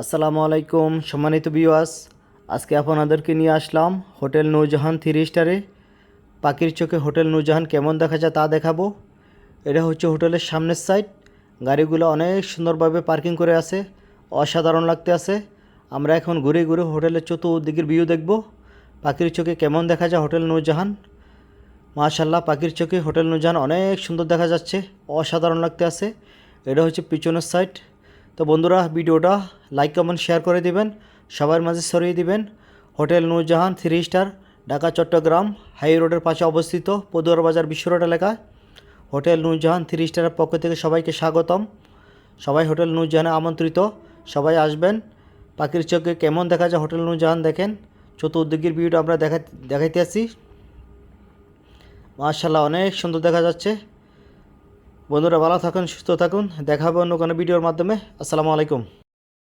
আসসালামু আলাইকুম, সম্মানিত বিওয়াস আজকে আপনাদেরকে নিয়ে আসলাম হোটেল নূরজাহান থ্রি স্টারে। পাখির চোখে হোটেল নূরজাহান কেমন দেখা যায় তা দেখাবো। এটা হচ্ছে হোটেলের সামনের সাইড। গাড়িগুলো অনেক সুন্দরভাবে পার্কিং করে আছে, অসাধারণ লাগতে আছে। আমরা এখন ঘুরে ঘুরে হোটেলের চতুর্দিকের ভিউ দেখব। পাখির চোখে কেমন দেখা যায় হোটেল নূরজাহান? মাশাল্লাহ পাখির চোখে হোটেল নূরজাহান অনেক সুন্দর দেখা যাচ্ছে, অসাধারণ লাগতে আছে। এটা হচ্ছে পিছনের সাইড। তো বন্ধুরা, ভিডিওটা লাইক কমেন্ট শেয়ার করে দিবেন। সবার মাঝে ছড়িয়ে দিবেন। Hotel Noorjahan three star Dhaka, Chattogram high রোডের পাশে অবস্থিত পদুয়ার বাজার বিশ্ব রোড এলাকায়। হোটেল নূরজাহান থ্রি স্টারের পক্ষ থেকে সবাইকে স্বাগতম। সবাই হোটেল নূরজাহানে আমন্ত্রিত। সবাই আসবেন। পাখির চোখে কেমন দেখা যায় হোটেল নূরজাহান দেখেন। চতুর্দিকের ভিউটা আমরা দেখা দেখাইতে আসি মার্শাল্লাহ অনেক সুন্দর দেখা যাচ্ছে। বন্ধুরা ভালো থাকুন সুস্থ থাকুন। দেখা হবে অন্য কোনো ভিডিওর মাধ্যমে। আসসালামু আলাইকুম।